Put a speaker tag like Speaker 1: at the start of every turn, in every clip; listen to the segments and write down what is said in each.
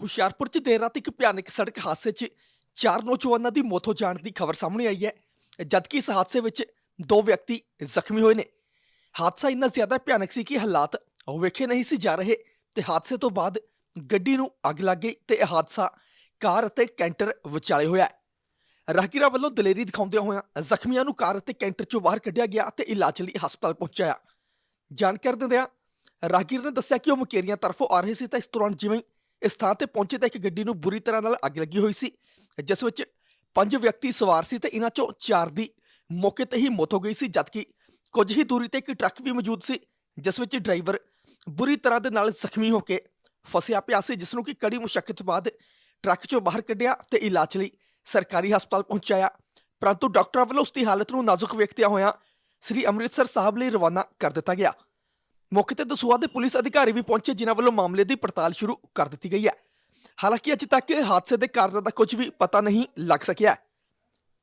Speaker 1: ਹੁਸ਼ਿਆਰਪੁਰ 'ਚ ਦੇਰ ਰਾਤ ਇੱਕ ਭਿਆਨਕ ਸੜਕ ਹਾਦਸੇ 'ਚ ਚਾਰ ਨੌਜਵਾਨਾਂ ਦੀ ਮੌਤ ਹੋ ਜਾਣ ਦੀ ਖਬਰ ਸਾਹਮਣੇ ਆਈ ਹੈ, ਜਦਕਿ ਇਸ ਹਾਦਸੇ ਵਿੱਚ ਦੋ ਵਿਅਕਤੀ ਜ਼ਖਮੀ ਹੋਏ ਨੇ ਹਾਦਸਾ ਇੰਨਾ ਜ਼ਿਆਦਾ ਭਿਆਨਕ ਸੀ ਕਿ ਹਾਲਾਤ ਵੇਖੇ ਨਹੀਂ ਸੀ ਜਾ ਰਹੇ ਤੇ ਹਾਦਸੇ ਤੋਂ ਬਾਅਦ ਗੱਡੀ ਨੂੰ ਅੱਗ ਲੱਗ ਗਈ ਤੇ ਇਹ ਹਾਦਸਾ ਕਾਰ ਅਤੇ ਕੈਂਟਰ ਵਿਚਾਲੇ ਹੋਇਆ ਹੈ। ਰਾਹਗੀਰਾਂ ਵੱਲੋਂ ਦਲੇਰੀ ਦਿਖਾਉਂਦਿਆਂ ਹੋਇਆਂ ਜ਼ਖਮੀਆਂ ਨੂੰ ਕਾਰ ਅਤੇ ਕੈਂਟਰ 'ਚੋਂ ਬਾਹਰ ਕੱਢਿਆ ਗਿਆ ਤੇ ਇਲਾਜ ਲਈ ਹਸਪਤਾਲ ਪਹੁੰਚਾਇਆ ਜਾਣਕਾਰੀ ਦਿੰਦਿਆਂ ਰਾਹਗੀਰ ਨੇ ਦੱਸਿਆ ਕਿ ਉਹ ਮੁਕੇਰੀਆਂ ਤਰਫੋਂ ਆ ਰਹੇ ਸੀ ਤਾਂ ਇਸ ਦੌਰਾਨ ਜਿਵੇਂ ਇਸ ਥਾਂ ਤੇ ਪਹੁੰਚੇ ਤਾਂ ਇੱਕ ਗੱਡੀ ਨੂੰ ਬੁਰੀ ਤਰ੍ਹਾਂ ਨਾਲ ਅੱਗ ਲੱਗੀ ਹੋਈ ਸੀ, ਜਿਸ ਵਿੱਚ ਪੰਜ ਵਿਅਕਤੀ ਸਵਾਰ ਸੀ ਤੇ ਇਹਨਾਂ ਚੋਂ ਚਾਰ ਦੀ ਮੌਕੇ ਤੇ ਹੀ ਮੌਤ ਹੋ ਗਈ ਸੀ, ਜਦਕਿ ਕੁਝ ਹੀ ਦੂਰੀ ਤੇ ਇੱਕ ਟਰੱਕ ਵੀ ਮੌਜੂਦ ਸੀ, ਜਿਸ ਵਿੱਚ ਡਰਾਈਵਰ ਬੁਰੀ ਤਰ੍ਹਾਂ ਦੇ ਨਾਲ ਜ਼ਖਮੀ ਹੋ ਕੇ ਫਸਿਆ ਪਿਆ ਸੀ, ਜਿਸ ਨੂੰ ਕਿ ਕੜੀ ਮੁਸ਼ਕਲ ਬਾਅਦ ਟਰੱਕ ਚੋਂ ਬਾਹਰ ਕੱਢਿਆ ਤੇ ਇਲਾਜ ਲਈ ਸਰਕਾਰੀ ਹਸਪਤਾਲ ਪਹੁੰਚਾਇਆ। ਪਰੰਤੂ ਡਾਕਟਰਾਂ ਵੱਲੋਂ ਉਸ ਦੀ ਹਾਲਤ ਨੂੰ ਨਾਜ਼ੁਕ ਵੇਖਦਿਆਂ ਹੋਇਆਂ ਸ੍ਰੀ ਅੰਮ੍ਰਿਤਸਰ ਸਾਹਿਬ ਲਈ ਰਵਾਨਾ ਕਰ ਦਿੱਤਾ ਗਿਆ। ਮੌਕੇ ਤੇ ਦਸੂਹਾ ਦੇ ਪੁਲਿਸ ਅਧਿਕਾਰੀ ਵੀ ਪਹੁੰਚੇ ਜਿਨ੍ਹਾਂ ਵੱਲੋਂ ਮਾਮਲੇ ਦੀ ਪੜਤਾਲ ਸ਼ੁਰੂ ਕਰ ਦਿੱਤੀ ਗਈ ਹੈ। ਹਾਲਾਂਕਿ ਅਜੇ ਤੱਕ ਹਾਦਸੇ ਦੇ ਕਾਰਨ ਦਾ ਕੁਝ ਵੀ ਪਤਾ ਨਹੀਂ ਲੱਗ ਸਕਿਆ।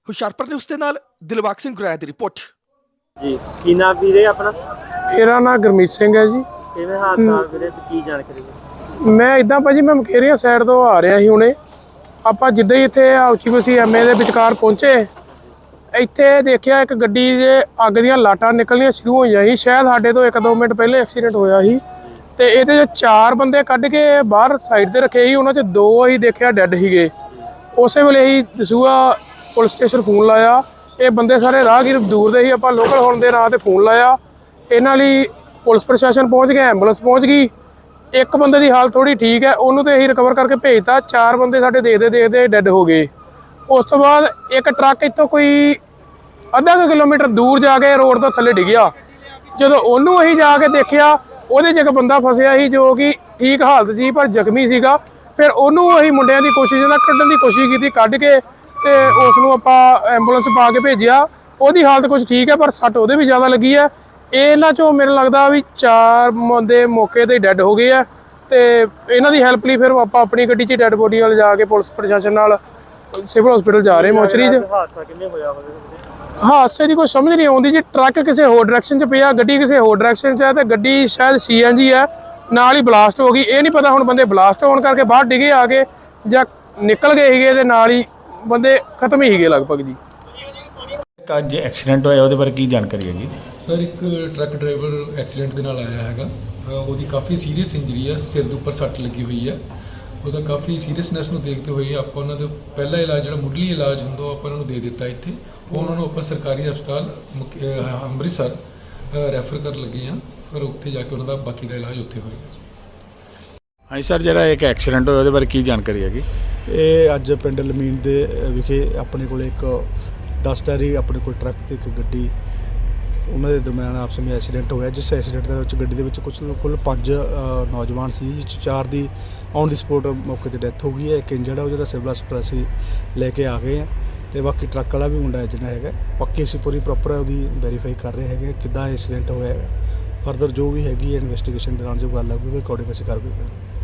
Speaker 1: ਹੁਸ਼ਿਆਰਪੁਰ ਨਿਊਜ਼ ਦੇ ਨਾਲ ਦਿਲਬਾਗ ਸਿੰਘ ਗੁਰਾਇਆ ਦੀ ਰਿਪੋਰਟ।
Speaker 2: ਜੀ ਕੀ ਨਾਮ ਵੀਰੇ ਆਪਣਾ?
Speaker 3: ਮੇਰਾ ਨਾਮ ਗੁਰਮੀਤ ਸਿੰਘ ਹੈ ਜੀ।
Speaker 2: ਕਿਵੇਂ ਹਾਦਸਾ ਵੀਰੇ? ਤੇ ਕੀ ਜਾਣਕਾਰੀ ਹੈ
Speaker 3: ਮੈਂ ਇਦਾਂ ਭਾਜੀ ਮੈਂ ਮਕੇਰੀਆ ਸਾਈਡ ਤੋਂ ਆ ਰਿਹਾ ਸੀ ਹੁਣੇ। ਆਪਾਂ ਜਿੱਦਾਂ ਹੀ ਇੱਥੇ ਉੱਚੀ ਮਸੀ ਐਮਏ ਦੇ ਵਿਚਕਾਰ ਪਹੁੰਚੇ। ਇੱਥੇ ਦੇਖਿਆ ਇੱਕ ਗੱਡੀ ਦੇ ਅੱਗ ਦੀਆਂ ਲਾਟਾਂ ਨਿਕਲਣੀਆਂ ਸ਼ੁਰੂ ਹੋਈਆਂ ਸੀ। ਸ਼ਾਇਦ ਸਾਡੇ ਤੋਂ 1-2 ਮਿੰਟ ਪਹਿਲੇ ਐਕਸੀਡੈਂਟ ਹੋਇਆ ਸੀ। ਤੇ ਇਹਦੇ ਚ ਚਾਰ ਬੰਦੇ ਕੱਢ ਕੇ ਬਾਹਰ ਸਾਈਡ ਤੇ ਰੱਖੇ ਸੀ। ਉਹਨਾਂ ਚ ਦੋ ਹੀ ਦੇਖਿਆ ਡੈੱਡ ਸੀਗੇ। ਉਸੇ ਵੇਲੇ ਹੀ ਦਸੂਆ ਪੁਲਿਸ ਸਟੇਸ਼ਨ ਫੋਨ ਲਾਇਆ। ਇਹ ਬੰਦੇ ਸਾਰੇ ਰਾਹਗੀਰ ਦੂਰ ਦੇ ਹੀ ਆਪਾਂ ਲੋਕਲ ਹੋਣ ਦੇ ਨਾਂ ਤੇ ਫੋਨ ਲਾਇਆ। ਇਹਨਾਂ ਲਈ ਪੁਲਿਸ ਪ੍ਰਸ਼ਾਸਨ ਪਹੁੰਚ ਗਿਆ ਐਂਬੂਲੈਂਸ ਪਹੁੰਚ ਗਈ। ਇੱਕ ਬੰਦੇ ਦੀ ਹਾਲਤ ਥੋੜੀ ਠੀਕ ਹੈ। ਉਹਨੂੰ ਤੇ ਅਸੀਂ ਰਿਕਵਰ ਕਰਕੇ ਭੇਜਤਾ। ਚਾਰ ਬੰਦੇ ਸਾਡੇ ਦੇਖਦੇ ਦੇਖਦੇ ਡੈੱਡ ਹੋ ਗਏ। ਉਸ ਤੋਂ ਬਾਅਦ ਇੱਕ ਟਰੱਕ ਇੱਥੋਂ ਕੋਈ ਅੱਧਾ ਕੁ ਕਿਲੋਮੀਟਰ ਦੂਰ ਜਾ ਕੇ ਰੋਡ ਤੋਂ ਥੱਲੇ ਡਿੱਗਿਆ। ਜਦੋਂ ਉਹਨੂੰ ਅਸੀਂ ਜਾ ਕੇ ਦੇਖਿਆ, ਉਹਦੇ 'ਚ ਇੱਕ ਬੰਦਾ ਫਸਿਆ ਸੀ ਜੋ ਕਿ ਠੀਕ ਹਾਲਤ ਸੀ, ਪਰ ਜ਼ਖਮੀ ਸੀਗਾ। ਫਿਰ ਉਹਨੂੰ ਅਸੀਂ ਮੁੰਡਿਆਂ ਦੀ ਕੋਸ਼ਿਸ਼ ਨਾਲ ਕੱਢਣ ਦੀ ਕੋਸ਼ਿਸ਼ ਕੀਤੀ, ਕੱਢ ਕੇ ਤੇ ਉਸ ਨੂੰ ਆਪਾਂ ਐਂਬੂਲੈਂਸ ਪਾ ਕੇ ਭੇਜਿਆ। ਉਹਦੀ ਹਾਲਤ ਕੁਝ ਠੀਕ ਹੈ, ਪਰ ਸੱਟ ਉਹਦੇ ਵੀ ਜ਼ਿਆਦਾ ਲੱਗੀ ਹੈ। ਇਹਨਾਂ ਚੋਂ ਮੈਨੂੰ ਲੱਗਦਾ ਵੀ ਚਾਰ ਬੰਦੇ ਮੌਕੇ ਤੇ ਡੈੱਡ ਹੋ ਗਏ ਆ ਤੇ ਇਹਨਾਂ ਦੀ ਹੈਲਪ ਲਈ ਫਿਰ ਆਪਾਂ ਆਪਣੀ ਗੱਡੀ 'ਚ ਡੈੱਡ ਬੋਡੀ ਵਾਲ ਜਾ ਕੇ ਪੁਲਿਸ ਪ੍ਰਸ਼ਾਸਨ ਨਾਲ, ਸਿਵਲ ਹਸਪੀਟਲ ਜਾ ਰਹੇ ਮੋਚਰੀ 'ਚ।
Speaker 2: ਹਾਦਸਾ ਕਿੰਨੇ ਹੋਇਆ
Speaker 3: ਹਾਦਸੇ ਦੀ ਕੋਈ ਸਮਝ ਨਹੀਂ ਆਉਂਦੀ ਜੀ। ਟਰੱਕ ਕਿਸੇ ਹੋਰ ਡਾਇਰੈਕਸ਼ਨ 'ਚ ਪਿਆ ਗੱਡੀ ਕਿਸੇ ਹੋਰ ਡਾਇਰੈਕਸ਼ਨ 'ਚ ਹੈ ਤੇ ਗੱਡੀ ਸ਼ਾਇਦ ਸੀਐਨਜੀ ਹੈ ਨਾਲ ਹੀ ਬਲਾਸਟ ਹੋ ਗਈ। ਇਹ ਨਹੀਂ ਪਤਾ ਹੁਣ ਬੰਦੇ ਬਲਾਸਟ ਹੋਣ ਕਰਕੇ ਬਾਹਰ ਡਿੱਗੇ ਆ ਕੇ ਜਾਂ ਨਿਕਲ ਗਏ ਸੀਗੇ ਤੇ ਨਾਲ ਹੀ ਬੰਦੇ ਖਤਮ ਹੀ ਸੀਗੇ ਲਗਭਗ ਜੀ।
Speaker 4: ਇੱਕ ਅੱਜ ਐਕਸੀਡੈਂਟ ਹੋਇਆ ਉਹਦੇ ਬਾਰੇ ਕੀ ਜਾਣਕਾਰੀ ਹੈਗੀ
Speaker 5: ਸਰ ਇੱਕ ਟਰੱਕ ਡਰਾਈਵਰ ਐਕਸੀਡੈਂਟ ਦੇ ਨਾਲ ਆਇਆ ਹੈਗਾ। ਉਹਦੀ ਕਾਫੀ ਸੀਰੀਅਸ ਇੰਜਰੀ ਹੈ ਸਿਰ ਦੇ ਉੱਪਰ ਸੱਟ ਲੱਗੀ ਹੋਈ ਹੈ। ਉਹਦਾ ਕਾਫੀ ਸੀਰੀਅਸਨੈਸ ਨੂੰ ਦੇਖਦੇ ਹੋਏ ਆਪਾਂ ਉਹਨਾਂ ਦਾ ਪਹਿਲਾ ਇਲਾਜ ਜਿਹੜਾ ਮੁੱਢਲੀ ਇਲਾਜ ਹੁੰਦਾ ਆਪਾਂ ਉਹਨਾਂ ਨੂੰ ਦੇ ਦਿੱਤਾ ਇੱਥੇ। ਉਹ ਉਹਨਾਂ ਨੂੰ ਆਪਾਂ ਸਰਕਾਰੀ ਹਸਪਤਾਲ ਮੁਕ- ਅੰਮ੍ਰਿਤਸਰ ਰੈਫਰ ਕਰਨ ਲੱਗੇ ਹਾਂ। ਫਿਰ ਉੱਥੇ ਜਾ ਕੇ ਉਹਨਾਂ ਦਾ ਬਾਕੀ ਦਾ ਇਲਾਜ ਉੱਥੇ ਹੋਏਗਾ ਜੀ।
Speaker 4: ਹਾਂਜੀ ਸਰ ਜਿਹੜਾ ਇੱਕ ਐਕਸੀਡੈਂਟ ਹੋਇਆ ਉਹਦੇ ਬਾਰੇ ਕੀ ਜਾਣਕਾਰੀ ਹੈਗੀ?
Speaker 6: ਇਹ ਅੱਜ ਪਿੰਡ ਲਮੀਨ ਦੇ ਵਿਖੇ ਆਪਣੇ ਕੋਲ ਇੱਕ 10 ਟਾਇਰੀ ਆਪਣੇ ਕੋਲ ਟਰੱਕ ਤੇ ਇੱਕ ਗੱਡੀ ਉਹਨਾਂ ਦੇ ਦਰਮਿਆਨ ਆਪਸ ਵਿੱਚ ਐਕਸੀਡੈਂਟ ਹੋਇਆ ਜਿਸ ਐਕਸੀਡੈਂਟ ਦੇ ਵਿੱਚ ਗੱਡੀ ਦੇ ਵਿੱਚ ਕੁਝ ਕੁੱਲ ਪੰਜ ਅ, ਨੌਜਵਾਨ ਸੀ ਜਿਸ 'ਚ ਚਾਰ ਦੀ ਔਨ ਦੀ ਸਪੋਟ ਮੌਕੇ ਤੇ ਡੈਥ ਹੋ ਗਈ ਹੈ। ਇੱਕ ਇੰਜਰਡ ਹੈ ਉਹ ਜਿਹੜਾ ਸਿਵਲ ਹਸਪਤਾਲ ਅਸੀਂ ਲੈ ਕੇ ਆ ਗਏ ਆ ਤੇ ਬਾਕੀ ਟਰੱਕ ਵਾਲਾ ਵੀ ਮੁੰਡਾ ਜਿਹੜਾ ਹੈਗਾ, ਬਾਕੀ ਅਸੀਂ ਪੂਰੀ ਪ੍ਰੋਪਰ ਉਹਦੀ ਵੈਰੀਫਾਈ ਕਰ ਰਹੇ ਹੈਗੇ, ਕਿੱਦਾਂ ਐਕਸੀਡੈਂਟ ਹੋਇਆ ਹੈ ਫਰਦਰ ਜੋ ਵੀ ਹੈਗੀ ਹੈ ਇਨਵੈਸਟੀਗੇਸ਼ਨ ਦੌਰਾਨ ਜੋ ਗੱਲ ਆਊਗੀ ਉਹਦੇ ਅਕੋਰਡਿੰਗ ਅਸੀਂ ਕਾਰਵਾਈ ਕਰਾਂਗੇ